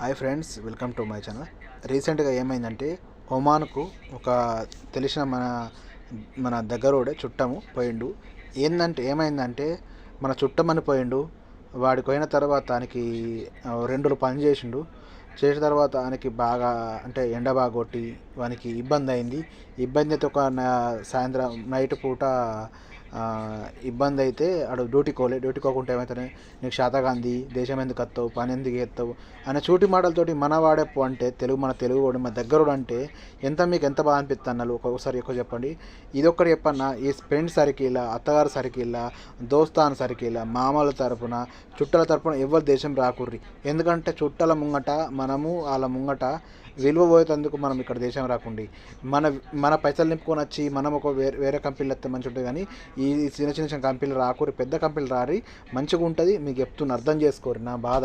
Hi friends welcome to my channel. రీసెంట్గా ఏమైందంటే ఒమాన్కు ఒక తెలిసిన మన మన దగ్గరోడే చుట్టము పోయిండు. ఏందంటే ఏమైందంటే మన చుట్టమని పోయిండు. వాడికి పోయిన తర్వాత దానికి రెండు పని చేసిండు. చేసిన తర్వాత ఆయనకి బాగా అంటే ఎండ బాగా కొట్టి వానికి ఇబ్బంది అయింది. ఇబ్బంది అయితే ఒక సాయంత్రం నైట్ పూట ఇబ్బంది అయితే ఆడు డ్యూటీ కోలే డ్యూటీ కోకుంటే ఏమవుతానే నీకు శాతగాంధీ దేశం ఎందుకు వస్తావు పని ఎందుకు ఎత్తావు అనే చూటి మాటలతోటి మన వాడేపు అంటే తెలుగు మన తెలుగు వాడు మన దగ్గరుడు అంటే ఎంత మీకు ఎంత బాగా అనిపిస్తుంది అన్నారు ఒక్కొక్కసారి ఎక్కువ చెప్పండి. ఇది ఒక్కటి చెప్పన్నా ఈ ఫ్రెండ్ సర్కిల్ అత్తగారి సర్కిల్ దోస్తాన్ సర్కిల్ మామల తరపున చుట్టాల తరపున ఎవరు దేశం రాకుర్రి? ఎందుకంటే చుట్టాల ముంగట మన మనము వాళ్ళ ముంగట విలువ పోయేందుకు మనం ఇక్కడ దేశం రాకుండి. మన మన పైసలు నింపుకొని వచ్చి మనం ఒక వేరే వేరే కంపెనీలు వస్తే మంచి ఉంటుంది కానీ ఈ చిన్న చిన్న చిన్న కంపెనీలు రాకూరి పెద్ద కంపెనీలు రారి మంచిగా ఉంటుంది మీకు చెప్తున్న అర్థం చేసుకోరు. నా బాధ.